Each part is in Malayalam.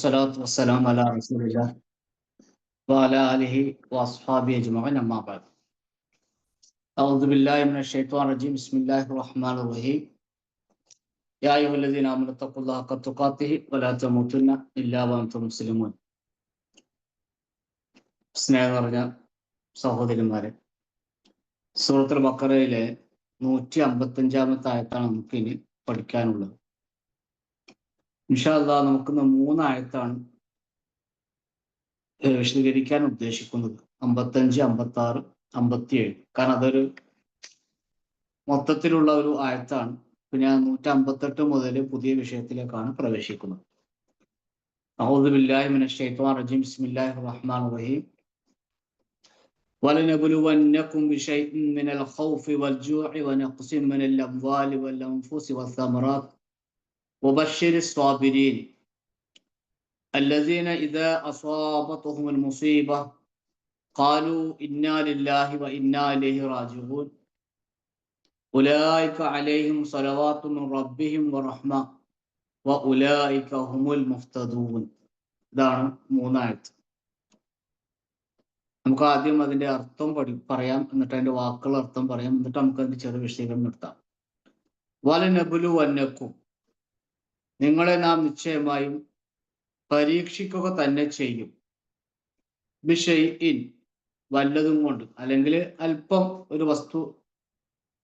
والصلاة والسلام على رسول الله وعلى آله وأصحابه أجمعين أما بعد أعوذ بالله من الشيطان الرجيم بسم الله الرحمن الرحيم يا أيها الذين آمنوا اتقوا الله حق تقاته ولا تموتن إلا وأنتم مسلمون സ്നേഹം നിറഞ്ഞ സഹോദരന്മാരെ സൂറത്തുൽ ബക്കറയിലെ നൂറ്റി അമ്പത്തഞ്ചാമത്തെ ആയത്താണ് നമുക്ക് ഇനി പഠിക്കാനുള്ളത് ഇൻഷാല്ല നമുക്കിന്ന് മൂന്നായത്താണ് ഏഹ് വിശദീകരിക്കാൻ ഉദ്ദേശിക്കുന്നത് അമ്പത്തഞ്ച് അമ്പത്തി ആറ് അമ്പത്തിയേഴ് കാരണം അതൊരു മൊത്തത്തിലുള്ള ഒരു ആയത്താണ് പിന്നെ നൂറ്റി അമ്പത്തെട്ട് മുതൽ പുതിയ വിഷയത്തിലേക്കാണ് പ്രവേശിക്കുന്നത് أعوذ بالله من الشيطان الرجيم بسم الله الرحمن الرحيم ولنبلونكم بشيء من الخوف والجوع ونقص من الأموال والأنفس والثمرات وبشر الصابرين الذين إذا أصابتهم المصيبة قالوا إنا لله وإنا إليه راجعون أولئك عليهم صلوات من ربهم ورحمة وأولئك هم المهتدون ഇതാണ് മൂന്നായത് നമുക്ക് ആദ്യം അതിന്റെ അർത്ഥം പഠി പറയാം എന്നിട്ട് അതിന്റെ വാക്കുകൾ അർത്ഥം പറയാം എന്നിട്ട് നമുക്ക് അതിന്റെ ചെറിയ വിശദീകരണം നിർത്താം വലനബുലു വന്നക്കും നിങ്ങളെ നാം നിശ്ചയമായും പരീക്ഷിക്കുക തന്നെ ചെയ്യും. ബിഷൈഇൻ വല്ലതും കൊണ്ട് അല്ലെങ്കിൽ അല്പം ഒരു വസ്തു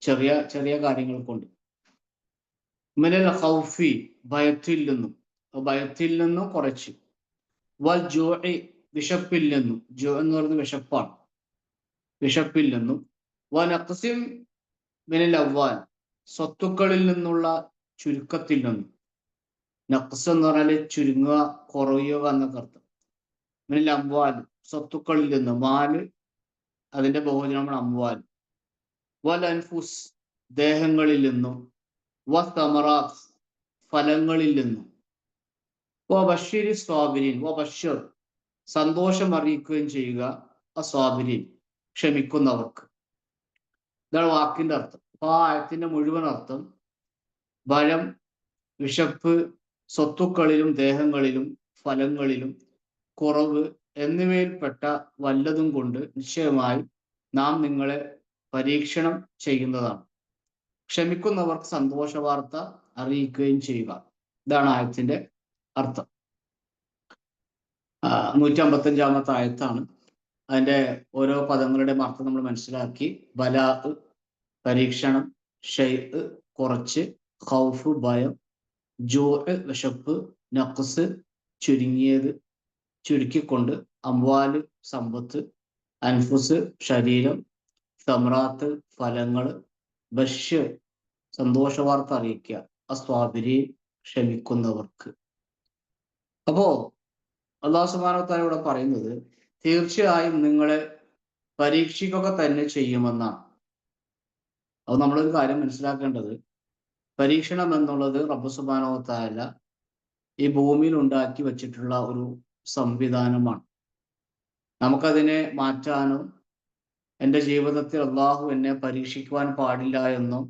ചെറിയ ചെറിയ കാര്യങ്ങൾ കൊണ്ട്. മിനൽ ഹൗഫി ഭയത്തിൽ നിന്നും. ഭയത്തിൽ നിന്നും കുറച്ച്. വൽ ജോഇ വിശപ്പിൽ നിന്നും. ജോ എന്ന് പറയുന്നത് വിശപ്പാണ്. വിശപ്പിൽ നിന്നും. വൻ അക്സിം മിനൽ അവ്വാൻ സ്വത്തുക്കളിൽ നിന്നുള്ള ചുരുക്കത്തിൽ നിന്നും. നക്സ് എന്ന് പറഞ്ഞാൽ ചുരുങ്ങുക കുറയുക എന്നൊക്കെ അർത്ഥം. മിനൽ അംവാൽ സ്വത്തുക്കളിൽ നിന്ന് മാൽ അതിന്റെ ബഹുജനമാണ് അംവാൽ വൽ അൻഫുസ് ദേഹങ്ങളിൽ നിന്നും വ തമറാത്ത് ഫലങ്ങളിൽ നിന്നും. വ ബഷീരി സ്വാബിരിൻ വ ബഷർ സന്തോഷം അറിയിക്കുകയും ചെയ്യുക ആ സ്വാബിനിൻ ക്ഷമിക്കുന്നവർക്ക്. ഇതാണ് വാക്കിന്റെ അർത്ഥം. അപ്പൊ ആ ആയത്തിന്റെ മുഴുവൻ അർത്ഥം ഭയം വിശപ്പ് സ്വത്തുക്കളിലും ദേഹങ്ങളിലും ഫലങ്ങളിലും കുറവ് എന്നിവയിൽപ്പെട്ട വല്ലതും കൊണ്ട് നിശ്ചയമായി നാം നിങ്ങളെ പരീക്ഷണം ചെയ്യുന്നതാണ്. ക്ഷമിക്കുന്നവർക്ക് സന്തോഷ വാർത്ത അറിയിക്കുകയും ചെയ്യുക. ഇതാണ് ആയത്തിന്റെ അർത്ഥം. നൂറ്റി അമ്പത്തഞ്ചാമത്തെ ആയത്താണ്. അതിന്റെ ഓരോ പദങ്ങളുടെയും അർത്ഥം നമ്മൾ മനസ്സിലാക്കി. ബലാ പരീക്ഷണം ഷെയ് കുറച്ച് ഖൗഫ് ഭയം ജോ വിശപ്പ് നഖസ് ചുരുങ്ങിയത് ചുരുക്കിക്കൊണ്ട് അംവാൽ സമ്പത്ത് അൻഫുസ് ശരീരം സമറാത്ത് ഫലങ്ങൾ ബഷ് സന്തോഷവാർത്ത അറിയിക്കുക. അസ്വാബിരി ക്ഷമിക്കുന്നവർക്ക്. അപ്പോ അള്ളാഹു സുബാനോത്താൻ ഇവിടെ പറയുന്നത് തീർച്ചയായും നിങ്ങളെ പരീക്ഷിക്കുക തന്നെ ചെയ്യുമെന്നാണ്. അത് നമ്മളൊരു കാര്യം മനസ്സിലാക്കേണ്ടത് പരീക്ഷണം എന്നുള്ളത് തആല ഈ ഭൂമിയിൽ ഉണ്ടാക്കി വെച്ചിട്ടുള്ള ഒരു സംവിധാനമാണ്. നമുക്കതിനെ മാറ്റാനോ എന്റെ ജീവിതത്തിൽ അള്ളാഹു എന്നെ പരീക്ഷിക്കുവാൻ പാടില്ല എന്നോ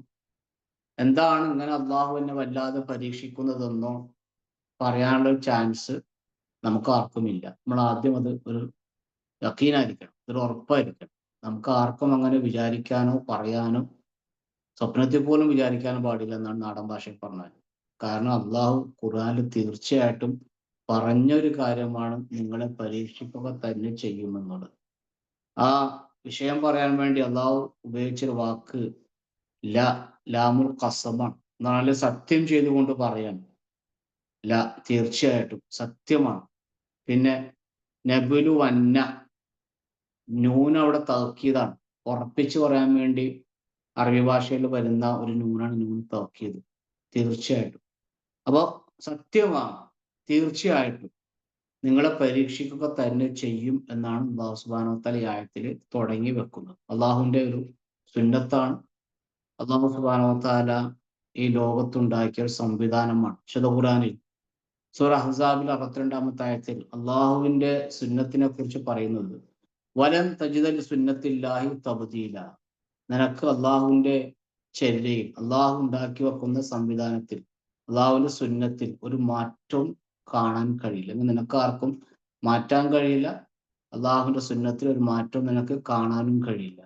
എന്താണ് ഇങ്ങനെ അള്ളാഹു എന്നെ വല്ലാതെ പരീക്ഷിക്കുന്നതെന്നോ പറയാനുള്ള ചാൻസ് നമുക്ക് ആർക്കുമില്ല. നമ്മൾ ആദ്യം അത് ഒരു യക്കീനായിരിക്കണം ഒരു ഉറപ്പായിരിക്കണം. നമുക്ക് ആർക്കും അങ്ങനെ വിചാരിക്കാനോ പറയാനോ സ്വപ്നത്തിൽ പോലും വിചാരിക്കാൻ പാടില്ല എന്നാണ് നാടൻ ഭാഷയിൽ പറഞ്ഞത്. കാരണം അള്ളാഹു ഖുർആാനിൽ തീർച്ചയായിട്ടും പറഞ്ഞൊരു കാര്യമാണ് നിങ്ങളെ പരീക്ഷിക്കുക തന്നെ ചെയ്യുമെന്നുള്ളത്. ആ വിഷയം പറയാൻ വേണ്ടി അള്ളാഹു ഉപയോഗിച്ചൊരു വാക്ക് ല ലാമുൽ കസമാണ് എന്നാൽ സത്യം ചെയ്തുകൊണ്ട് പറയാൻ ല തീർച്ചയായിട്ടും സത്യമാണ്. പിന്നെ നബുലു വന്ന നൂൻ അവിടെ തൗക്കിയതാണ് ഉറപ്പിച്ചു പറയാൻ വേണ്ടി അറബി ഭാഷയിൽ വരുന്ന ഒരു നൂനാണ് നൂൻ തൗക്കിയത് തീർച്ചയായിട്ടും. അപ്പൊ സത്യമാണ്. തീർച്ചയായിട്ടും. നിങ്ങളെ പരീക്ഷിക്കുക തന്നെ ചെയ്യും എന്നാണ് അള്ളാഹു സുബാനോ തല ആയത്തിൽ തുടങ്ങി വെക്കുന്നത്. അള്ളാഹുവിന്റെ ഒരു സുന്നത്താണ്. അള്ളാഹു സുബാനോത്താല താല ഈ ലോകത്തുണ്ടാക്കിയ ഒരു സംവിധാനമാണ്. ശതഖുറാനിൽ സൂറ അഹ്സാബിൽ അറുപത്തിരണ്ടാമത്തെ ആയത്തിൽ അള്ളാഹുവിന്റെ സുന്നത്തിനെ കുറിച്ച് പറയുന്നത് വലൻ തജിദൽ സുന്നത്തില്ലാഹി തബദീല. നിനക്ക് അള്ളാഹുവിന്റെ ചെല്ലയിൽ അള്ളാഹു ഉണ്ടാക്കി വെക്കുന്ന സംവിധാനത്തിൽ അള്ളാഹുവിന്റെ സുന്നത്തിൽ ഒരു മാറ്റവും കാണാൻ കഴിയില്ല. നിനക്ക് ആർക്കും മാറ്റാൻ കഴിയില്ല. അള്ളാഹുവിന്റെ സുന്നത്തിൽ ഒരു മാറ്റം നിനക്ക് കാണാനും കഴിയില്ല.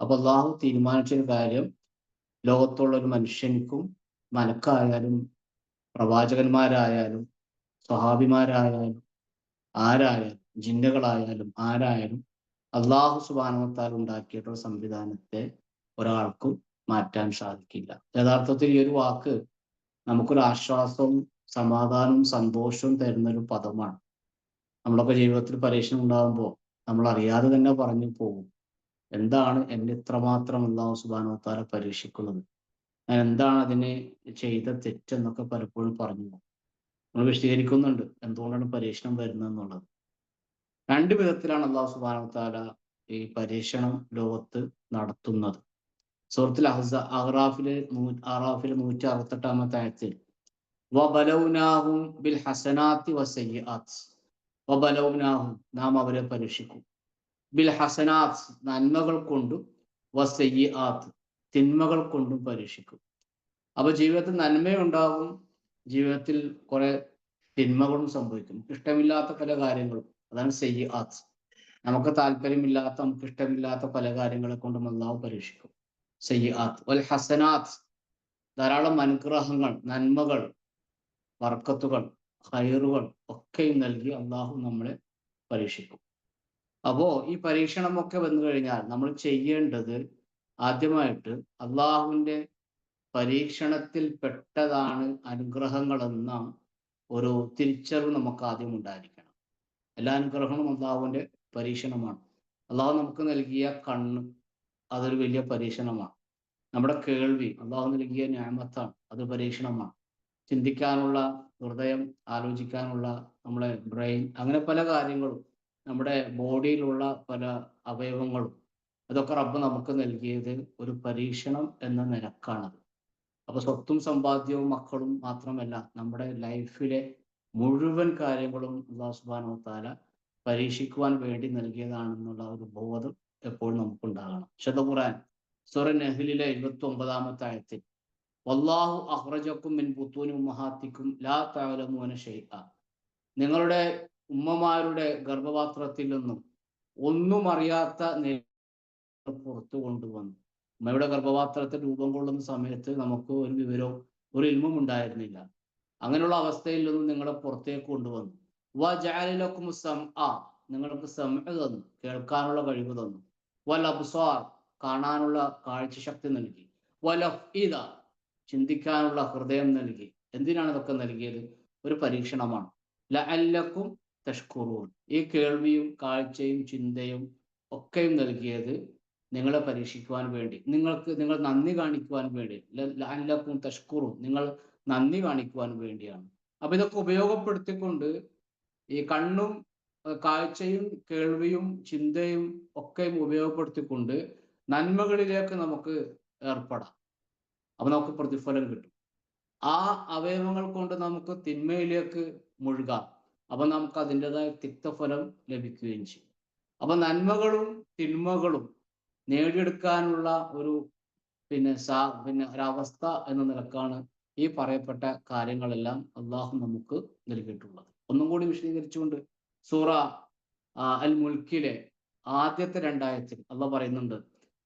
അപ്പൊ അള്ളാഹു തീരുമാനിച്ചൊരു കാര്യം ലോകത്തുള്ള ഒരു മനുഷ്യനിക്കും മലക്കായാലും പ്രവാചകന്മാരായാലും സ്വഹാബിമാരായാലും ആരായാലും ജിന്നകളായാലും ആരായാലും അള്ളാഹു സുബാനത്താൽ ഉണ്ടാക്കിയിട്ടുള്ള സംവിധാനത്തെ ഒരാൾക്കും മാറ്റാൻ സാധിക്കില്ല. യഥാർത്ഥത്തിൽ ഈ ഒരു വാക്ക് നമുക്കൊരു ആശ്വാസവും സമാധാനവും സന്തോഷവും തരുന്ന ഒരു പദമാണ്. നമ്മളൊക്കെ ജീവിതത്തിൽ പരീക്ഷണം ഉണ്ടാകുമ്പോൾ നമ്മൾ അറിയാതെ തന്നെ പറഞ്ഞു പോകും. എന്താണ് എന്നെ ഇത്രമാത്രം അള്ളാഹു സുബാനത്താലെ പരീക്ഷിക്കുന്നത്? ഞാൻ എന്താണ് അതിനെ ചെയ്ത തെറ്റെന്നൊക്കെ പലപ്പോഴും പറഞ്ഞു പോകും. നമ്മൾ വിശദീകരിക്കുന്നുണ്ട് എന്തുകൊണ്ടാണ് പരീക്ഷണം വരുന്നത് എന്നുള്ളത് രണ്ട് വിധത്തിലാണ് അള്ളാഹു സുബാനവത്താല ഈ പരീക്ഷണം ലോകത്ത് നടത്തുന്നത്. സുഹൃത്തിൽ അഹ്സ അഹ്റാഫിലെ നൂ നൂറ്റി അറുപത്തെട്ടാമത്തെ ആയത്തിൽ വബലൗനാഹും ബിൽ നാം അവരെ പരീക്ഷിക്കും ബിൽ ഹസനാത് നന്മകൾ കൊണ്ടും വസയ്യാത്ത് തിന്മകൾ കൊണ്ടും പരീക്ഷിക്കും. അപ്പൊ ജീവിതത്തിൽ നന്മയുണ്ടാകും ജീവിതത്തിൽ കുറെ തിന്മകളും സംഭവിക്കും. ഇഷ്ടമില്ലാത്ത പല കാര്യങ്ങളും. അതാണ് സയ്യാത്ത് നമുക്ക് താല്പര്യമില്ലാത്ത നമുക്ക് ഇഷ്ടമില്ലാത്ത പല കാര്യങ്ങളെ കൊണ്ടും അള്ളാഹു പരീക്ഷിക്കും. സയ്യാത്ത് വൽ ഹസനാത്ത്. ധാരാളം അനുഗ്രഹങ്ങൾ നന്മകൾ വർക്കത്തുകൾ ഹൈറുകൾ ഒക്കെയും നൽകി അള്ളാഹു നമ്മളെ പരീക്ഷിക്കും. അപ്പോ ഈ പരീക്ഷണമൊക്കെ വന്നു കഴിഞ്ഞാൽ നമ്മൾ ചെയ്യേണ്ടത് ആദ്യമായിട്ട് അള്ളാഹുവിന്റെ പരീക്ഷണത്തിൽ പെട്ടതാണ് അനുഗ്രഹങ്ങളെന്ന ഒരു തിരിച്ചറിവ് നമുക്ക് ആദ്യം ഉണ്ടായിരിക്കണം. എല്ലാ അനുഗ്രഹങ്ങളും അള്ളാഹുവിന്റെ പരീക്ഷണമാണ്. അള്ളാഹു നമുക്ക് നൽകിയ കണ്ണ് അതൊരു വലിയ പരീക്ഷണമാണ്. നമ്മുടെ കേൾവി അള്ളാഹു നൽകിയ ന്യായമത്താണ് അത് പരീക്ഷണമാണ്. ചിന്തിക്കാനുള്ള ഹൃദയം ആലോചിക്കാനുള്ള നമ്മളെ ബ്രെയിൻ അങ്ങനെ പല കാര്യങ്ങളും നമ്മുടെ ബോഡിയിലുള്ള പല അവയവങ്ങളും അതൊക്കെ റബ്ബ് നമുക്ക് നൽകിയത് ഒരു പരീക്ഷണം എന്ന നിലക്കാണത്. അപ്പൊ സ്വത്തും സമ്പാദ്യവും മക്കളും മാത്രമല്ല നമ്മുടെ ലൈഫിലെ മുഴുവൻ കാര്യങ്ങളും അള്ളാഹു സുബാനോ താല പരീക്ഷിക്കുവാൻ വേണ്ടി നൽകിയതാണെന്നുള്ള ഒരു ബോധം എപ്പോഴും നമുക്കുണ്ടാകണം. ശത ഖുറാൻ സുറ നെഹ്ലിലെ എഴുപത്തി ഒമ്പതാമത്തെ ആയത്തിൽ വല്ലാഹു അഹ്റജക്കും മിൻ പുത്തൂനും ഉമ്മഹാത്തിക്കും ലാ താലമൂന ഷെയ്ഖ നിങ്ങളുടെ ഉമ്മമാരുടെ ഗർഭപാത്രത്തിൽ നിന്നും ഒന്നും അറിയാത്ത പുറത്തു കൊണ്ടുവന്നു. ഉമ്മയുടെ ഗർഭപാത്രത്തിൽ രൂപം കൊള്ളുന്ന സമയത്ത് നമുക്ക് ഒരു വിവരവും ഒരു ഇൽമും ഉണ്ടായിരുന്നില്ല. അങ്ങനെയുള്ള അവസ്ഥയിൽ നിന്നും നിങ്ങളെ പുറത്തേക്ക് കൊണ്ടുവന്നു. വ സം ആ നിങ്ങൾക്ക് സം തന്നു കേൾക്കാനുള്ള കഴിവ് തന്നു. വൽ അബ്സാർ കാണാനുള്ള കാഴ്ചശക്തി നൽകി. വൽ ഇത ചിന്തിക്കാനുള്ള ഹൃദയം നൽകി. എന്തിനാണ് ഇതൊക്കെ നൽകിയത്? ഒരു പരീക്ഷണമാണ്. ലഅല്ലക്കും തഷ്കുറൂൻ ഈ കേൾവിയും കാഴ്ചയും ചിന്തയും ഒക്കെയും നൽകിയത് നിങ്ങളെ പരീക്ഷിക്കുവാൻ വേണ്ടി. നിങ്ങൾക്ക് നിങ്ങൾ നന്ദി കാണിക്കുവാൻ വേണ്ടി. ലഅല്ലക്കും തഷ്കുറൂൻ നിങ്ങൾ നന്ദി കാണിക്കുവാൻ വേണ്ടിയാണ്. അപ്പൊ ഇതൊക്കെ ഉപയോഗപ്പെടുത്തിക്കൊണ്ട് ഈ കണ്ണും കാഴ്ചയും കേൾവിയും ചിന്തയും ഒക്കെയും ഉപയോഗപ്പെടുത്തിക്കൊണ്ട് നന്മകളിലേക്ക് നമുക്ക് ഏർപ്പെടാം. അപ്പൊ നമുക്ക് പ്രതിഫലം കിട്ടും. ആ അവയവങ്ങൾ കൊണ്ട് നമുക്ക് തിന്മയിലേക്ക് മുഴുകാം. അപ്പൊ നമുക്ക് അതിന്റെതായ തിക്തഫലം ലഭിക്കുകയും ചെയ്യും. അപ്പൊ നന്മകളും തിന്മകളും നേടിയെടുക്കാനുള്ള ഒരു പിന്നെ സാ പിന്നെ ഒരവസ്ഥ എന്ന നിലക്കാണ് ഈ പറയപ്പെട്ട കാര്യങ്ങളെല്ലാം അള്ളാഹു നമുക്ക് നൽകിയിട്ടുള്ളത്. ഒന്നും കൂടി വിശദീകരിച്ചുകൊണ്ട് സൂറ അൽ മുൽക്കിലെ ആദ്യത്തെ രണ്ടായത്തിൽ അള്ളാഹ് പറയുന്നുണ്ട്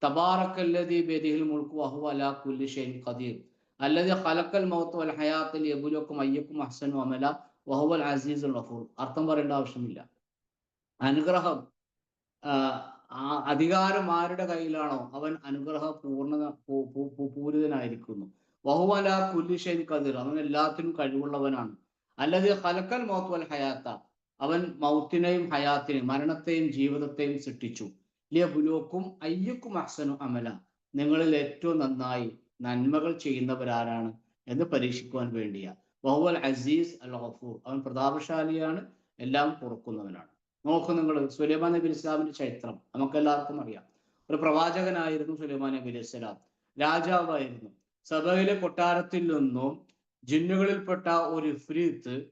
തബാറക്കല്ലതി ബേദിഹിൽ മുൽക്കു വഹു അലാ കുല്ലി ഷൈൻ ഖദീർ. അല്ലതി ഖലക്കൽ മൗത്ത് വൽ ഹയാത്തിൽ യബുലക്കും അയ്യക്കും അഹ്സനു അമല വഹുവൽ അസീസുൽ ഗഫൂർ. അർത്ഥം പറയേണ്ട ആവശ്യമില്ല. അനുഗ്രഹം അധികാരം ആരുടെ കയ്യിലാണോ അവൻ അനുഗ്രഹ പൂർണ പൂരിതനായിരിക്കുന്നു. വഹുവല കുല്ലിഷൈൻ കതിർ അവൻ എല്ലാത്തിനും കഴിവുള്ളവനാണ്. അല്ലത് ഹലക്കൽ മൗത്ത് വൽ ഹയാത്ത. അവൻ മൗത്തിനെയും ഹയാത്തിനെയും മരണത്തെയും ജീവിതത്തെയും സൃഷ്ടിച്ചു. ലിയ ബുലോക്കും അയ്യക്കും അഹ്സനു അമല. നിങ്ങളിൽ ഏറ്റവും നന്നായി നന്മകൾ ചെയ്യുന്നവരാരാണ് എന്ന് പരീക്ഷിക്കുവാൻ വേണ്ടിയാ. വഹുവൽ അസീസ് അൽ ഗഫൂർ. അവൻ പ്രതാപശാലിയാണ് എല്ലാം പൊറുക്കുന്നവനാണ് നോക്കൂ നിങ്ങൾ സുലൈമാൻ നബി ഇസ്ലാമിന്റെ ചരിത്രം. നമുക്കെല്ലാവർക്കും അറിയാം. ഒരു പ്രവാചകനായിരുന്നു സുലൈമാൻ നബി അലൈഹി സ്വലാം. രാജാവായിരുന്നു. സഭയിലെ കൊട്ടാരത്തിൽ നിന്നും ജിന്നുകളിൽപ്പെട്ട ഒരു ഫ്രീത്ത്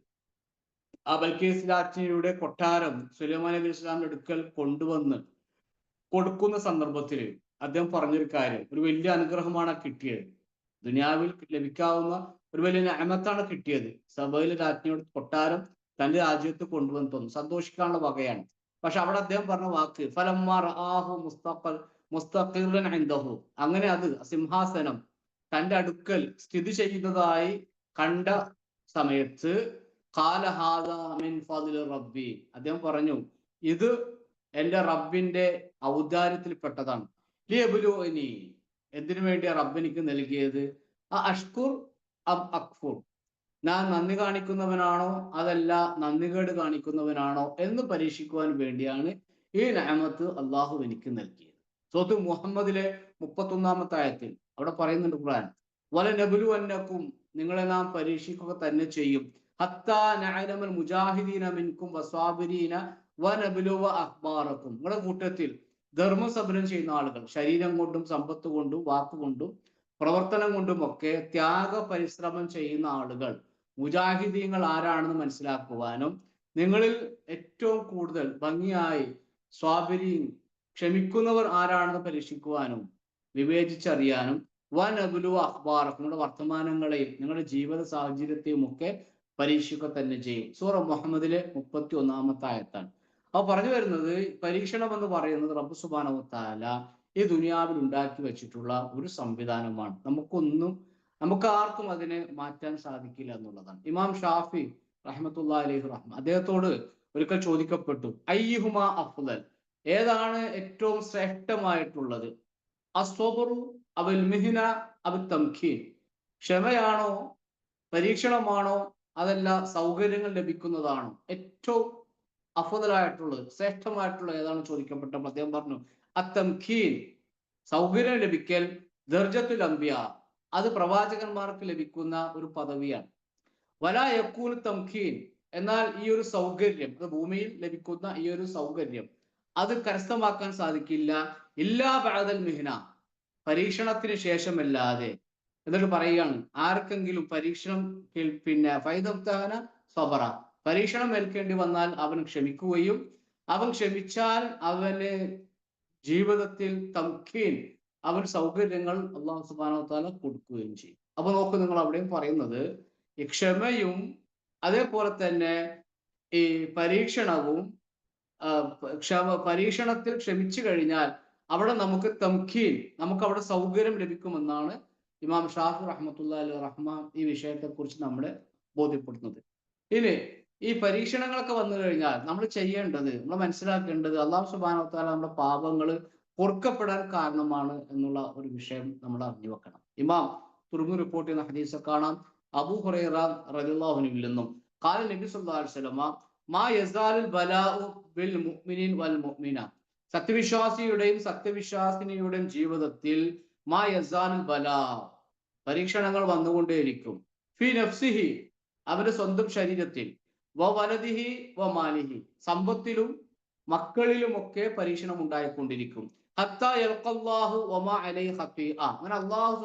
ആ ബൽക്കീസ് രാജ്ഞിയുടെ കൊട്ടാരം സുലൈമാൻ നബി ഇസ്ലാമിന്റെ അടുക്കൽ കൊണ്ടുവന്ന് കൊടുക്കുന്ന സന്ദർഭത്തിൽ അദ്ദേഹം പറഞ്ഞൊരു കാര്യം. ഒരു വലിയ അനുഗ്രഹമാണ് കിട്ടിയത്. ദുനിയാവിൽ ലഭിക്കാവുന്ന ഒരു വലിയ അമത്താണ് കിട്ടിയത്. സഭയിലെ രാജ്ഞിയുടെ കൊട്ടാരം തന്റെ രാജ്യത്ത് കൊണ്ടുവന്ന് തോന്നും. സന്തോഷിക്കാനുള്ള വകയാണ്. പക്ഷെ അവിടെ അദ്ദേഹം പറഞ്ഞ വാക്ക് ആഹു മുസ്തഖൽ മുസ്തഖിറൻ അങ്ങനെ അത് സിംഹാസനം തന്റെ അടുക്കൽ സ്ഥിതി ചെയ്യുന്നതായി കണ്ട സമയത്ത് റബ്ബി അദ്ദേഹം പറഞ്ഞു ഇത് എന്റെ റബ്ബിന്റെ ഔദാര്യത്തിൽപ്പെട്ടതാണ്. ലിയബുലോനി എന്തിനു വേണ്ടിയാ റബ്ബ് എനിക്ക് നൽകിയത്? ആ അഷ്കുർ അബ് അക്ഫുർ ഞാൻ നന്ദി കാണിക്കുന്നവനാണോ? അതല്ല നന്ദികേട് കാണിക്കുന്നവനാണോ? എന്ന് പരീക്ഷിക്കുവാൻ വേണ്ടിയാണ് ഈ നയമത്ത് അള്ളാഹു എനിക്ക് നൽകിയത്. സ്വത്ത് മുഹമ്മദിലെ മുപ്പത്തൊന്നാമത്തെ ആയത്തിൽ അവിടെ പറയുന്നുണ്ട് ഖുർആൻ. വല നബുലു അന്നക്കും നിങ്ങളെ നാം പരീക്ഷിക്കുക തന്നെ ചെയ്യും. ഹത്താ നഅലമൽ മുജാഹിദീന മിൻകും വസ്വാബിരീന വനബുലുവ അഖ്ബാറക്കും. നിങ്ങളുടെ കൂട്ടത്തിൽ ധർമ്മസബരം ചെയ്യുന്ന ആളുകൾ ശരീരം കൊണ്ടും സമ്പത്ത് കൊണ്ടും വാക്കുകൊണ്ടും പ്രവർത്തനം കൊണ്ടുമൊക്കെ ത്യാഗ പരിശ്രമം ചെയ്യുന്ന ആളുകൾ മുജാഹിദീങ്ങൾ ആരാണെന്ന് മനസ്സിലാക്കുവാനും നിങ്ങളിൽ ഏറ്റവും കൂടുതൽ ഭംഗിയായി സ്വാബിരിയും ക്ഷമിക്കുന്നവർ ആരാണെന്ന് പരീക്ഷിക്കുവാനും വിവേചിച്ചറിയാനും വൻ അബുലു അഖ്ബാർ നിങ്ങളുടെ വർത്തമാനങ്ങളെയും നിങ്ങളുടെ ജീവിത സാഹചര്യത്തെയും ഒക്കെ പരീക്ഷിക്കുക തന്നെ ചെയ്യും. സൂറ മുഹമ്മദിലെ മുപ്പത്തി ഒന്നാമത്തെ ആയത്താണ്. അപ്പൊ പറഞ്ഞു വരുന്നത് പരീക്ഷണം എന്ന് പറയുന്നത് റബ്ബ് സുബാനവത്താല ഈ ദുനിയാവിൽ ഉണ്ടാക്കി വെച്ചിട്ടുള്ള ഒരു സംവിധാനമാണ്. നമുക്കൊന്നും നമുക്ക് ആർക്കും അതിനെ മാറ്റാൻ സാധിക്കില്ല എന്നുള്ളതാണ്. ഇമാം ഷാഫി റഹ്മത്തുള്ള അലൈഹി റഹ്മ അദ്ദേഹത്തോട് ഒരിക്കൽ ചോദിക്കപ്പെട്ടു അയ്യുഹുമ അഫ്ദൽ? ഏതാണ് ഏറ്റവും ശ്രേഷ്ഠമായിട്ടുള്ളത്? അസ്വബറു അവൽ മിഹിന അവ തംഖീൻ. ക്ഷമയാണോ? പരീക്ഷണമാണോ? അതല്ല സൗകര്യങ്ങൾ ലഭിക്കുന്നതാണോ? ഏറ്റവും അഫുതലായിട്ടുള്ളത് ശ്രേഷ്ഠമായിട്ടുള്ളത് ഏതാണ് ചോദിക്കപ്പെട്ടപ്പോൾ അദ്ദേഹം പറഞ്ഞു. അത്തംഖീൻ സൗകര്യം ലഭിക്കൽ ദർജത്തുൽ അംബിയ. അത് പ്രവാചകന്മാർക്ക് ലഭിക്കുന്ന ഒരു പദവിയാണ്. വല യക്കൂൽ തംഖീൻ എന്നാൽ ഈ ഒരു സൗകര്യം ഭൂമിയിൽ ലഭിക്കുന്ന ഈ ഒരു സൗകര്യം അത് കരസ്ഥമാക്കാൻ സാധിക്കില്ല. ഇല്ലാ ബഅദൽ മിഹ്ന. പരീക്ഷണത്തിന് ശേഷമല്ലാതെ. എന്നിട്ട് പറയുകയാണ് ആർക്കെങ്കിലും പരീക്ഷണം പിന്നെ ഫൈദബ്താന സബറ. പരീക്ഷണം ഏൽക്കേണ്ടി വന്നാൽ അവൻ ക്ഷമിക്കുകയും അവൻ ക്ഷമിച്ചാൽ അവന് ജീവിതത്തിൽ തംഖീൻ അവൻ സൗകര്യങ്ങൾ അള്ളാഹു സുബാനോ താല കൊടുക്കുകയും ചെയ്യും. അപ്പൊ നോക്കൂ നിങ്ങൾ അവിടെയും പറയുന്നത് ഈ ക്ഷമയും അതേപോലെ തന്നെ ഈ പരീക്ഷണവും ക്ഷമ പരീക്ഷണത്തിൽ ക്ഷമിച്ചു കഴിഞ്ഞാൽ അവിടെ നമുക്ക് തംഖീൻ നമുക്ക് അവിടെ സൗകര്യം ലഭിക്കുമെന്നാണ് ഇമാം ഷാഫി റഹ്മത്തുള്ള അലി റഹ്മാൻ ഈ വിഷയത്തെ കുറിച്ച് നമ്മളെ ബോധ്യപ്പെടുത്തുന്നത്. ഇനി ഈ പരീക്ഷണങ്ങളൊക്കെ വന്നു കഴിഞ്ഞാൽ നമ്മൾ ചെയ്യേണ്ടത് നമ്മൾ മനസ്സിലാക്കേണ്ടത് അള്ളാഹു സുബാനോ താല നമ്മുടെ പാപങ്ങൾ പൊറുക്കപ്പെടാൻ കാരണമാണ് എന്നുള്ള ഒരു വിഷയം നമ്മൾ അറിഞ്ഞു വെക്കണം. ഇമാം തുറമു റിപ്പോർട്ട് ചെയ്യുന്ന ഹദീസ കാണാം. അബു ഹുറൈറ റളിയല്ലാഹുവിൽ നിന്നും. കാല നബി സുല്ലാ വസല്ലമ ബലാഉ ബിൽ വൽ സത്യവിശ്വാസിയുടെയും സത്യവിശ്വാസിനിയുടെയും ജീവിതത്തിൽ മാ ബലാ പരീക്ഷണങ്ങൾ വന്നുകൊണ്ടേയിരിക്കും. ഫി നഫ്സിഹി അവരുടെ സ്വന്തം ശരീരത്തിൽ. വ വലദിഹി വ മാലിഹി. സമ്പത്തിലും മക്കളിലുമൊക്കെ പരീക്ഷണം ഉണ്ടായിക്കൊണ്ടിരിക്കും. അങ്ങനെ അള്ളാഹു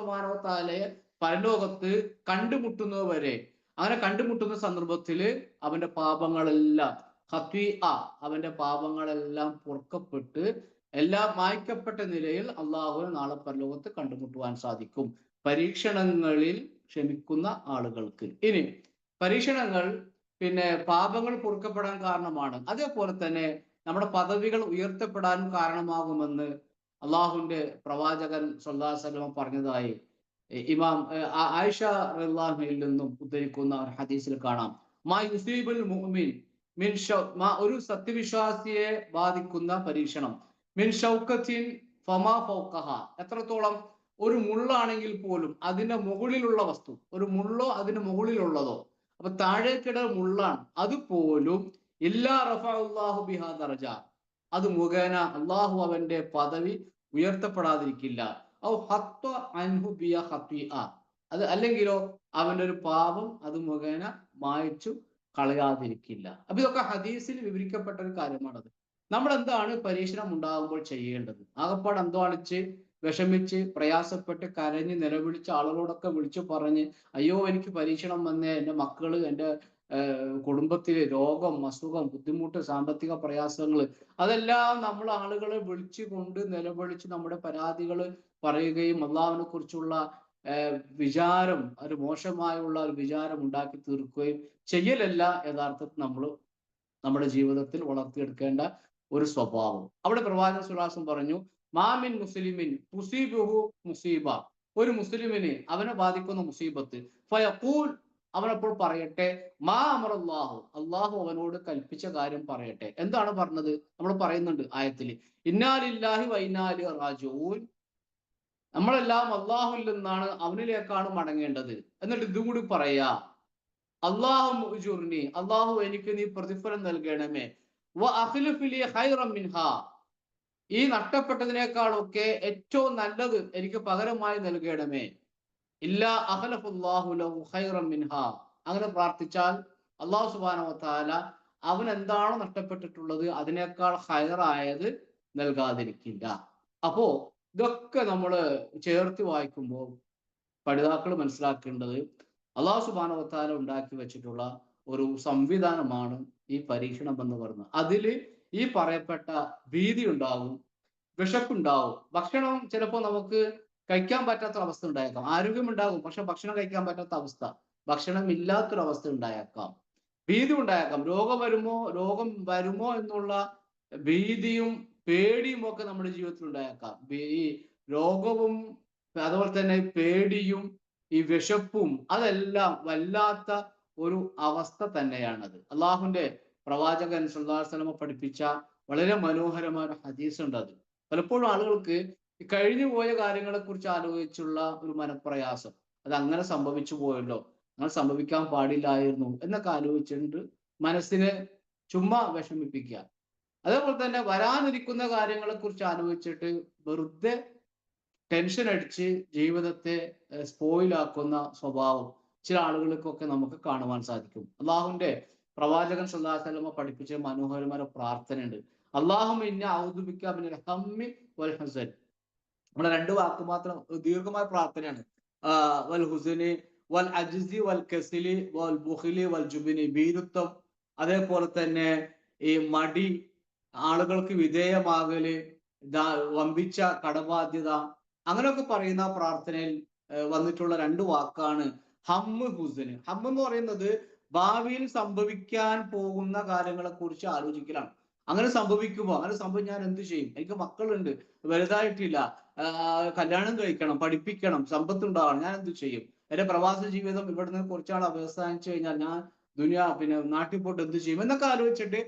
തആലയെ പരലോകത്ത് കണ്ടുമുട്ടുന്നത് വരെ അങ്ങനെ കണ്ടുമുട്ടുന്ന സന്ദർഭത്തിൽ അവന്റെ പാപങ്ങളെല്ലാം ഖത്തീഅ അവന്റെ പാപങ്ങളെല്ലാം പൊറുക്കപ്പെട്ട് എല്ലാം മായ്ക്കപ്പെട്ട നിലയിൽ അള്ളാഹുവിനെ നാളെ പരലോകത്ത് കണ്ടുമുട്ടുവാൻ സാധിക്കും. പരീക്ഷണങ്ങളിൽ ക്ഷമിക്കുന്ന ആളുകൾക്ക്. ഇനി പരീക്ഷണങ്ങൾ പിന്നെ പാപങ്ങൾ പൊറുക്കപ്പെടാൻ കാരണമാണ്. അതേപോലെ തന്നെ നമ്മുടെ പദവികൾ ഉയർത്തപ്പെടാനും കാരണമാകുമെന്ന് അള്ളാഹുവിന്റെ പ്രവാചകൻ സല്ലാസ്ലമ പറഞ്ഞതായി ഇ- ഇമാം ആയിഷ റഹ്ലാഹിൽ നിന്നും ഉദ്ധരിക്കുന്ന ഒരു ഹദീസിൽ കാണാം. മാ യുസീബുൽ മുഅ്മിൻ മിൻ മാ ഒരു സത്യവിശ്വാസിയെ ബാധിക്കുന്ന പരീക്ഷണം. മിൻ ഷൗക്കത്തിൻ ഫമാ ഫൗക്കഹ എത്രത്തോളം ഒരു മുള്ളാണെങ്കിൽ പോലും അതിന്റെ മുകളിലുള്ള വസ്തു ഒരു മുള്ളോ അതിന് മുകളിലുള്ളതോ അപ്പൊ താഴേക്കിട മുള്ളാണ്. അതുപോലും ഇല്ലാ റഫഅല്ലാഹു ബിഹാ ദർജ അത് മുഖേന അള്ളാഹു അവന്റെ പദവി ഉയർത്തപ്പെടാതിരിക്കില്ല. ഹത്വ അൻഹു. അത് അല്ലെങ്കിലോ അവന്റെ ഒരു പാപം അത് മുഖേന മായച്ചു കളയാതിരിക്കില്ല. അപ്പൊ ഇതൊക്കെ ഹദീസിൽ വിവരിക്കപ്പെട്ട ഒരു കാര്യമാണത്. നമ്മൾ എന്താണ് പരീക്ഷണം ഉണ്ടാകുമ്പോൾ ചെയ്യേണ്ടത്? ആകപ്പാട് അന്തോണിച്ച് വിഷമിച്ച് പ്രയാസപ്പെട്ട് കരഞ്ഞ് നിലവിളിച്ച് ആളുകളോടൊക്കെ വിളിച്ചു പറഞ്ഞ് അയ്യോ എനിക്ക് പരീക്ഷണം വന്നേ എന്റെ മക്കൾ എന്റെ കുടുംബത്തിലെ രോഗം അസുഖം ബുദ്ധിമുട്ട് സാമ്പത്തിക പ്രയാസങ്ങൾ അതെല്ലാം നമ്മൾ ആളുകളെ വിളിച്ചു കൊണ്ട് നിലവിളിച്ച് നമ്മുടെ പരാതികൾ പറയുകയും അള്ളാഹുവിനെ കുറിച്ചുള്ള വിചാരം ഒരു മോശമായുള്ള ഒരു വിചാരം ഉണ്ടാക്കി തീർക്കുകയും ചെയ്യലല്ല യഥാർത്ഥത്തിൽ നമ്മൾ നമ്മുടെ ജീവിതത്തിൽ വളർത്തിയെടുക്കേണ്ട ഒരു സ്വഭാവം. അവിടെ പ്രവാചക സുലാസം പറഞ്ഞു മാമിൻ മുസ്ലിമിൻ മുസീബുഹു മുസീബ. ഒരു മുസ്ലിമിന് അവനെ ബാധിക്കുന്ന മുസീബത്ത്. ഫയഖൂൽ അവനപ്പോൾ പറയട്ടെ മാ അള്ളാഹു അള്ളാഹു അവനോട് കൽപ്പിച്ച കാര്യം പറയട്ടെ. എന്താണ് പറഞ്ഞത്? നമ്മൾ പറയുന്നുണ്ട് ആയത്തിൽ. ഇന്നാലില്ലാഹി വൈനാലി റാജൂൻ നമ്മളെല്ലാം അള്ളാഹുൽ നിന്നാണ് അവനിലേക്കാണ് മടങ്ങേണ്ടത്. എന്നിട്ട് ഇതും കൂടി പറയാ അള്ളാഹു അള്ളാഹു എനിക്ക് നീ പ്രതിഫലം നൽകണമേ. ഈ നഷ്ടപ്പെട്ടതിനേക്കാളൊക്കെ ഏറ്റവും നല്ലത് എനിക്ക് പകരമായി നൽകണമേ. ഇല്ല അഖലഫുല്ലാഹു ലഹു ഖൈറൻ മിൻഹ. അങ്ങനെ പ്രാർത്ഥിച്ചാൽ അള്ളാഹു സുബാന അവൻ എന്താണോ നഷ്ടപ്പെട്ടിട്ടുള്ളത് അതിനേക്കാൾ ഹൈറായത് നൽകാതിരിക്കില്ല. അപ്പോ ഇതൊക്കെ നമ്മൾ ചേർത്ത് വായിക്കുമ്പോൾ പഠിതാക്കൾ മനസ്സിലാക്കേണ്ടത് അള്ളാഹു സുബാന വത്താല ഉണ്ടാക്കി വെച്ചിട്ടുള്ള ഒരു സംവിധാനമാണ് ഈ പരീക്ഷണം എന്ന് പറയുന്നത്. അതിൽ ഈ പറയപ്പെട്ട ഭീതി ഉണ്ടാവും വിശപ്പുണ്ടാവും. ഭക്ഷണം ചിലപ്പോൾ നമുക്ക് കഴിക്കാൻ പറ്റാത്ത അവസ്ഥ ഉണ്ടായേക്കാം. ആരോഗ്യം ഉണ്ടാകും പക്ഷെ ഭക്ഷണം കഴിക്കാൻ പറ്റാത്ത അവസ്ഥ. ഭക്ഷണം ഇല്ലാത്തൊരവസ്ഥ ഉണ്ടായേക്കാം. ഭീതി ഉണ്ടായേക്കാം. രോഗം വരുമോ രോഗം വരുമോ എന്നുള്ള ഭീതിയും പേടിയും ഒക്കെ നമ്മുടെ ജീവിതത്തിൽ ഉണ്ടായേക്കാം ഈ രോഗവും അതുപോലെ തന്നെ പേടിയും ഈ വിശപ്പും അതെല്ലാം വല്ലാത്ത ഒരു അവസ്ഥ തന്നെയാണത്. അള്ളാഹുന്റെ പ്രവാചകൻ സുല്ലാസ്ലമ പഠിപ്പിച്ച വളരെ മനോഹരമായ ഹദീസ് ഉണ്ട് അത്. പലപ്പോഴും ആളുകൾക്ക് കഴിഞ്ഞു പോയ കാര്യങ്ങളെ കുറിച്ച് ആലോചിച്ചുള്ള ഒരു മനപ്രയാസം. അത് അങ്ങനെ സംഭവിച്ചു പോയല്ലോ. അങ്ങനെ സംഭവിക്കാൻ പാടില്ലായിരുന്നു എന്നൊക്കെ ആലോചിച്ചിട്ട് മനസ്സിനെ ചുമ്മാ വിഷമിപ്പിക്കുക. അതേപോലെ തന്നെ വരാനിരിക്കുന്ന കാര്യങ്ങളെ കുറിച്ച് ആലോചിച്ചിട്ട് വെറുതെ ടെൻഷൻ അടിച്ച് ജീവിതത്തെ സ്പോയിലാക്കുന്ന സ്വഭാവം ചില ആളുകൾക്കൊക്കെ നമുക്ക് കാണുവാൻ സാധിക്കും. അള്ളാഹുവിന്റെ പ്രവാചകൻ സല്ലാഹലമ പഠിപ്പിച്ച മനോഹരമായ പ്രാർത്ഥനയുണ്ട്. അള്ളാഹും ഇന്നെ മിനൽ ഹമ്മി വൽ ഹസൻ. നമ്മുടെ രണ്ട് വാക്ക് മാത്രം ദീർഘമായ പ്രാർത്ഥനയാണ്. വൽ ഹുസന് വൽ അജിസി വൽ കസിലി വൽ ബുഖിലി വൽ ജുബിനി. ഭീരുത്വം അതേപോലെ തന്നെ ഈ മടി ആളുകൾക്ക് വിധേയമാകൽ വമ്പിച്ച കടബാധ്യത അങ്ങനെയൊക്കെ പറയുന്ന പ്രാർത്ഥനയിൽ വന്നിട്ടുള്ള രണ്ട് വാക്കാണ് ഹമ്മ് ഹുസന്. ഹമ്മ് എന്ന് പറയുന്നത് ഭാവിയിൽ സംഭവിക്കാൻ പോകുന്ന കാര്യങ്ങളെ കുറിച്ച് ആലോചിക്കലാണ്. അങ്ങനെ സംഭവിക്കുമോ അങ്ങനെ സംഭവിച്ച് ഞാൻ എന്ത് ചെയ്യും? എനിക്ക് മക്കളുണ്ട് വലുതായിട്ടില്ല കല്യാണം കഴിക്കണം പഠിപ്പിക്കണം സമ്പത്ത് ഉണ്ടാവണം ഞാൻ എന്ത് ചെയ്യും? എന്റെ പ്രവാസ ജീവിതം ഇവിടുന്ന് കുറച്ചാൾ അവസാനിച്ചു കഴിഞ്ഞാൽ ഞാൻ ദുനിയ പിന്നെ നാട്ടിൽ പോയിട്ട് എന്ത് ചെയ്യും? എന്നൊക്കെ ആലോചിച്ചിട്ട്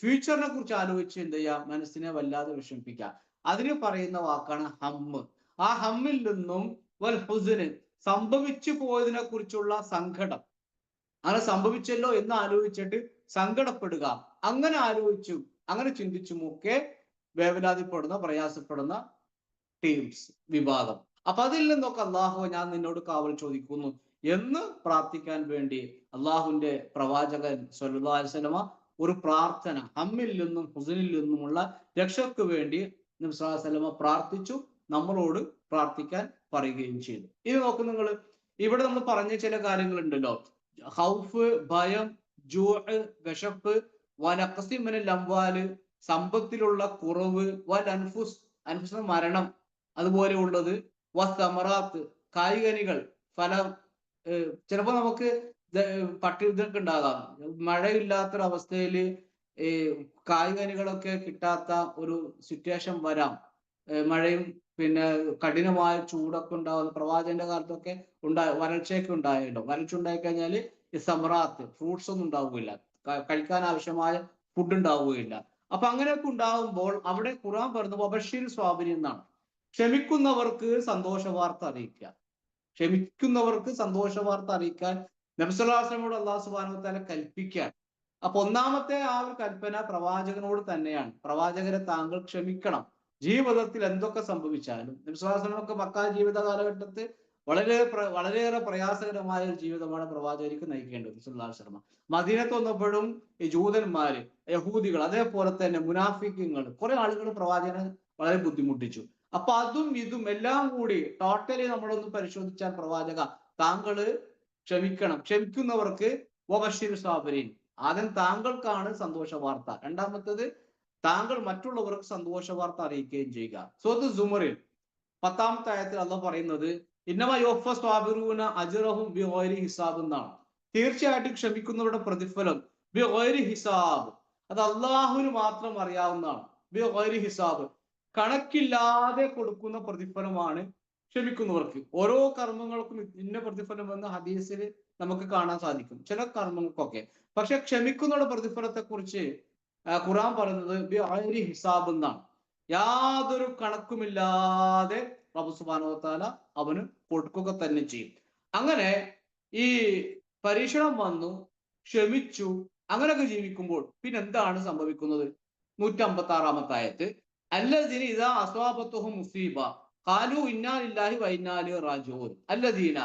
ഫ്യൂച്ചറിനെ കുറിച്ച് ആലോചിച്ച് എന്ത് ചെയ്യുക മനസ്സിനെ വല്ലാതെ വിഷമിപ്പിക്കുക അതിന് പറയുന്ന വാക്കാണ് ഹമ്മ് ആ ഹമ്മിൽ നിന്നും വൽ ഹുസന് സംഭവിച്ചു പോയതിനെ കുറിച്ചുള്ള സങ്കടം. അങ്ങനെ സംഭവിച്ചല്ലോ എന്ന് ആലോചിച്ചിട്ട് സങ്കടപ്പെടുക. അങ്ങനെ ആലോചിച്ചും അങ്ങനെ ചിന്തിച്ചും ഒക്കെ വേവലാതിപ്പെടുന്ന പ്രയാസപ്പെടുന്ന ടീംസ് വിഭാഗം. അപ്പൊ അതിൽ നിന്നൊക്കെ അള്ളാഹു ഞാൻ നിന്നോട് കാവൽ ചോദിക്കുന്നു എന്ന് പ്രാർത്ഥിക്കാൻ വേണ്ടി അള്ളാഹുവിന്റെ പ്രവാചകൻ സല്ലല്ലാഹു അലൈഹി വസല്ലമ ഒരു പ്രാർത്ഥന ഹമ്മിൽ നിന്നും ഹുസനിൽ നിന്നുമുള്ള രക്ഷയ്ക്ക് വേണ്ടി നബ്സാസ്ലമ പ്രാർത്ഥിച്ചു നമ്മളോട് പ്രാർത്ഥിക്കാൻ പറയുകയും ചെയ്തു. ഇത് നോക്ക് നിങ്ങൾ ഇവിടെ നമ്മൾ പറഞ്ഞ ചില കാര്യങ്ങളുണ്ടല്ലോ. ഹൗഫ് ഭയം ജൂ വിശപ്പ് വനക്കസിമന ലംവാൽ സമ്പത്തിലുള്ള കുറവ് വൽ അൻഫുസ് അൻഫുസ് മരണം അതുപോലെ ഉള്ളത് വസ്തമറാത്ത് കായികനികൾ ഫലം ചിലപ്പോ നമുക്ക് പട്ടി ഇതൊക്കെ ഉണ്ടാകാം. മഴയില്ലാത്തൊരവസ്ഥയിൽ ഈ കായ്കനികളൊക്കെ കിട്ടാത്ത ഒരു സിറ്റുവേഷൻ വരാം. മഴയും പിന്നെ കഠിനമായ ചൂടൊക്കെ ഉണ്ടാകുന്ന പ്രവാചകന്റെ കാലത്തൊക്കെ ഉണ്ടായ വരൾച്ചയൊക്കെ ഉണ്ടായിട്ടുണ്ട് വരൾച്ച ഉണ്ടായി കഴിഞ്ഞാൽ ഈ സമറാത്ത് ഫ്രൂട്ട്സ് ഒന്നും ഉണ്ടാവുകയില്ല. കഴിക്കാൻ ആവശ്യമായ ഫുഡ് ഉണ്ടാവുകയില്ല. അപ്പൊ അങ്ങനെയൊക്കെ ഉണ്ടാകുമ്പോൾ അവിടെ ഖുറാൻ പറയുന്നത് ബഷീർ സ്വാബിനി എന്നാണ് ക്ഷമിക്കുന്നവർക്ക് സന്തോഷ വാർത്ത അറിയിക്കുക. ക്ഷമിക്കുന്നവർക്ക് സന്തോഷ വാർത്ത അറിയിക്കാൻ നബ്സലാസ്ലമോട് അള്ളാഹു സുബാനു താല കൽപ്പിക്കാൻ. അപ്പൊ ഒന്നാമത്തെ ആ ഒരു കൽപ്പന പ്രവാചകനോട് തന്നെയാണ്. പ്രവാചകരെ താങ്കൾ ക്ഷമിക്കണം. ജീവിതത്തിൽ എന്തൊക്കെ സംഭവിച്ചാലും നബ്സുലാസ്ലമൊക്കെ മക്ക ജീവിത കാലഘട്ടത്തിൽ വളരെ വളരെയേറെ പ്രയാസകരമായ ഒരു ജീവിതമാണ് പ്രവാചകർക്ക് നയിക്കേണ്ടത് സുല്ലാ ശർമ്മ മദീനത്ത് വന്നപ്പോഴും ഈ ജൂതന്മാര് യഹൂദികൾ അതേപോലെ തന്നെ മുനാഫിക്കങ്ങൾ കുറെ ആളുകൾ പ്രവാചകനെ വളരെ ബുദ്ധിമുട്ടിച്ചു. അപ്പൊ അതും ഇതും എല്ലാം കൂടി ടോട്ടലി നമ്മളൊന്ന് പരിശോധിച്ചാൽ പ്രവാചക താങ്കൾ ക്ഷമിക്കണം. ക്ഷമിക്കുന്നവർക്ക് വബഷീർ സാബരീൻ. ആദ്യം താങ്കൾക്കാണ് സന്തോഷ വാർത്ത രണ്ടാമത്തത് താങ്കൾ മറ്റുള്ളവർക്ക് സന്തോഷ വാർത്ത അറിയിക്കുകയും ചെയ്യുക. സുഹൃത്ത് സുമറിൽ പത്താമത്തെ ആയത്തിൽ അല്ല പറയുന്നത് ഇന്നമ യോഫ സ്വാബിറൂന അജറഹും ബി ഓരി ഹിസാബ് എന്നാണ്. തീർച്ചയായിട്ടും ക്ഷമിക്കുന്നവരുടെ പ്രതിഫലം ബിഹോരി ഹിസാബ്. അത് അള്ളാഹുവിന് മാത്രം അറിയാവുന്നതാണ്. ബിഹോരി ഹിസാബ്. കണക്കില്ലാതെ കൊടുക്കുന്ന പ്രതിഫലമാണ് ക്ഷമിക്കുന്നവർക്ക് ഓരോ കർമ്മങ്ങൾക്കും ഇന്ന പ്രതിഫലം എന്ന് ഹദീസിൽ നമുക്ക് കാണാൻ സാധിക്കും. ചില കർമ്മങ്ങൾക്കൊക്കെ. പക്ഷെ ക്ഷമിക്കുന്നവരുടെ പ്രതിഫലത്തെ കുറിച്ച് ഖുറാൻ പറയുന്നത് ഹിസാബ് എന്നാണ്. യാതൊരു കണക്കുമില്ലാതെ റബ്ബു സുബാനോത്താല അവന് കൊടുക്കുക തന്നെ ചെയ്യും. അങ്ങനെ ഈ പരീക്ഷണം വന്നു ക്ഷമിച്ചു അങ്ങനെയൊക്കെ ജീവിക്കുമ്പോൾ പിന്നെ എന്താണ് സംഭവിക്കുന്നത്? നൂറ്റി അമ്പത്തി ആറാമത്തെ ആയത്ത്. അല്ലദീന ഇതാ അസ്വാബത്തുഹു മുസീബ. കാലു ഇന്നാലില്ലാഹി വൈന്നാലി റാജൂൻ അല്ലദീന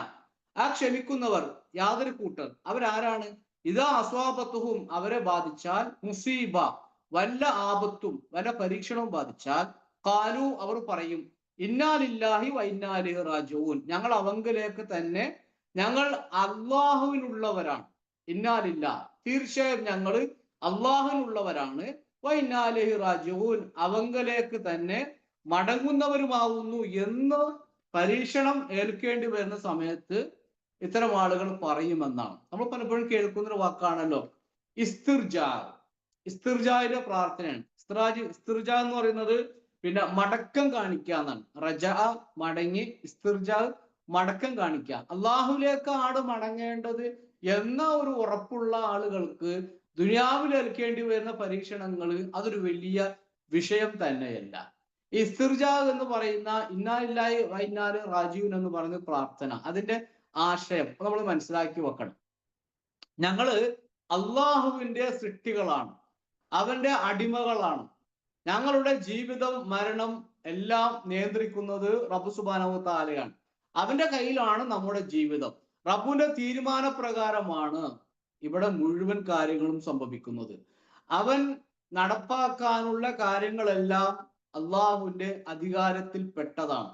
ആ ക്ഷമിക്കുന്നവർ യാതൊരു കൂട്ടർ. അവരാരാണ്? ഇതാ അസ്വാപത്വവും അവരെ ബാധിച്ചാൽ മുസീബ വല്ല ആപത്തും വല്ല പരീക്ഷണവും ബാധിച്ചാൽ കാലു അവർ പറയും ഇന്നാലില്ലാഹി വൈനാലി റാജൂൻ ഞങ്ങൾ അവങ്കിലേക്ക് തന്നെ ഞങ്ങൾ അള്ളാഹുവിനുള്ളവരാണ് ഇന്നാലില്ല തീർച്ചയായും ഞങ്ങൾ അള്ളാഹുവിനുള്ളവരാണ് വൈനാലഹി റാജുവൂൻ അവങ്കലേക്ക് തന്നെ മടങ്ങുന്നവരുമാവുന്നു എന്ന് പരീക്ഷണം ഏൽക്കേണ്ടി വരുന്ന സമയത്ത് ഇത്തരം ആളുകൾ പറയുമെന്നാണ്. നമ്മൾ പലപ്പോഴും കേൾക്കുന്ന ഒരു വാക്കാണല്ലോ. ഇസ്തിർജാർ. ഇസ്തിർജായുടെ പ്രാർത്ഥനയാണ്. ഇസ്തിറാജ് ഇസ്തിർജ എന്ന് പറയുന്നത് പിന്നെ മടക്കം കാണിക്കുക എന്നാണ്. റജ മടങ്ങി ഇസ്തിർജ മടക്കം കാണിക്കുക. അള്ളാഹുലേക്കാണ് മടങ്ങേണ്ടത് എന്ന ഒരു ഉറപ്പുള്ള ആളുകൾക്ക് ദുനിയാവിൽ ഏൽക്കേണ്ടി വരുന്ന പരീക്ഷണങ്ങൾ അതൊരു വലിയ വിഷയം തന്നെയല്ല. ഇസ്തിർജ എന്ന് പറയുന്ന ഇന്നാലില്ലായി വൈന്നാൽ റാജീവൻ എന്ന് പറയുന്ന പ്രാർത്ഥന അതിന്റെ ആശയം നമ്മൾ മനസ്സിലാക്കി വെക്കണം. ഞങ്ങൾ അള്ളാഹുവിന്റെ സൃഷ്ടികളാണ് അവന്റെ അടിമകളാണ്. ഞങ്ങളുടെ ജീവിതം മരണം എല്ലാം നിയന്ത്രിക്കുന്നത് റബ്ബു വ താലയാണ് അവന്റെ കയ്യിലാണ് നമ്മുടെ ജീവിതം. റബ്ബുന്റെ തീരുമാനപ്രകാരമാണ് ഇവിടെ മുഴുവൻ കാര്യങ്ങളും സംഭവിക്കുന്നത്. അവൻ നടപ്പാക്കാനുള്ള കാര്യങ്ങളെല്ലാം അള്ളാഹുവിന്റെ അധികാരത്തിൽ പെട്ടതാണ്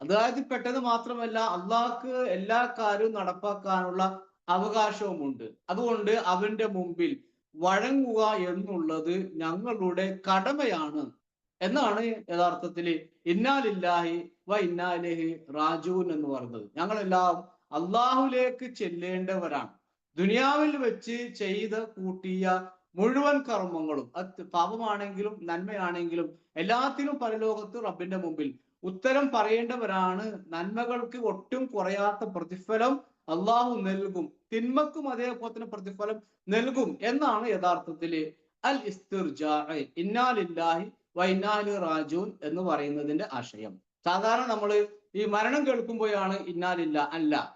അതായത് പെട്ടത് മാത്രമല്ല അള്ളാഹ്ക്ക് എല്ലാ കാര്യവും നടപ്പാക്കാനുള്ള അവകാശവുമുണ്ട്. അതുകൊണ്ട് അവന്റെ മുമ്പിൽ വഴങ്ങുക എന്നുള്ളത് ഞങ്ങളുടെ കടമയാണ് എന്നാണ് യഥാർത്ഥത്തിൽ ഇന്നാലില്ലാഹി വ ഇന്നാലിഹി റാജൂൻ എന്ന് പറഞ്ഞത് ഞങ്ങളെല്ലാം അള്ളാഹുലേക്ക് ചെല്ലേണ്ടവരാണ്. ദുനിയാവിൽ വെച്ച് ചെയ്ത കൂട്ടിയ മുഴുവൻ കർമ്മങ്ങളും അത് പാപമാണെങ്കിലും നന്മയാണെങ്കിലും എല്ലാത്തിനും പരലോകത്ത് റബ്ബിന്റെ മുമ്പിൽ. ഉത്തരം പറയേണ്ടവരാണ്. നന്മകൾക്ക് ഒട്ടും കുറയാത്ത പ്രതിഫലം അള്ളാഹു നൽകും. തിന്മക്കും അതേപോലെ തന്നെ പ്രതിഫലം നൽകും എന്നാണ് യഥാർത്ഥത്തിൽ അൽ ഇസ്തിർജാഹി വൈനാലി റാജൂൻ എന്ന് പറയുന്നതിന്റെ ആശയം. സാധാരണ നമ്മൾ ഈ മരണം കേൾക്കുമ്പോഴാണ് ഇന്നാലില്ല അല്ല.